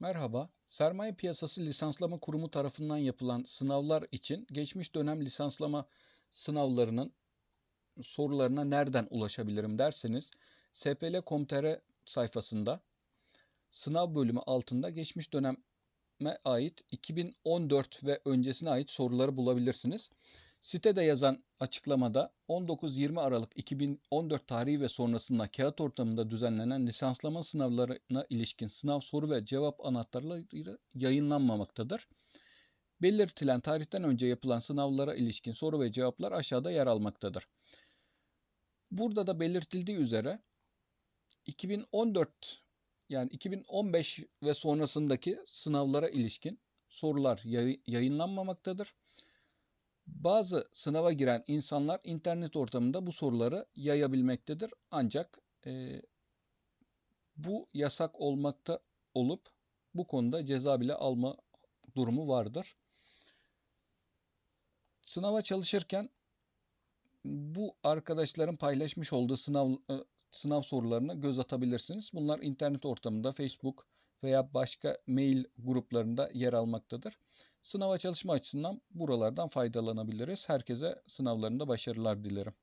Merhaba. Sermaye Piyasası Lisanslama Kurumu tarafından yapılan sınavlar için geçmiş dönem lisanslama sınavlarının sorularına nereden ulaşabilirim derseniz spl.com.tr sayfasında sınav bölümü altında geçmiş döneme ait 2014 ve öncesine ait soruları bulabilirsiniz. Sitede yazan açıklamada 19-20 Aralık 2014 tarihi ve sonrasında kağıt ortamında düzenlenen lisanslama sınavlarına ilişkin sınav soru ve cevap anahtarları yayınlanmamaktadır. Belirtilen tarihten önce yapılan sınavlara ilişkin soru ve cevaplar aşağıda yer almaktadır. Burada da belirtildiği üzere 2014 yani 2015 ve sonrasındaki sınavlara ilişkin sorular yayı- yayınlanmamaktadır. Bazı sınava giren insanlar internet ortamında bu soruları yayabilmektedir. Ancak e, bu yasak olmakta olup bu konuda ceza bile alma durumu vardır. Sınava çalışırken bu arkadaşların paylaşmış olduğu sınav e, sınav sorularına göz atabilirsiniz. Bunlar internet ortamında Facebook veya başka mail gruplarında yer almaktadır. Sınava çalışma açısından buralardan faydalanabiliriz. Herkese sınavlarında başarılar dilerim.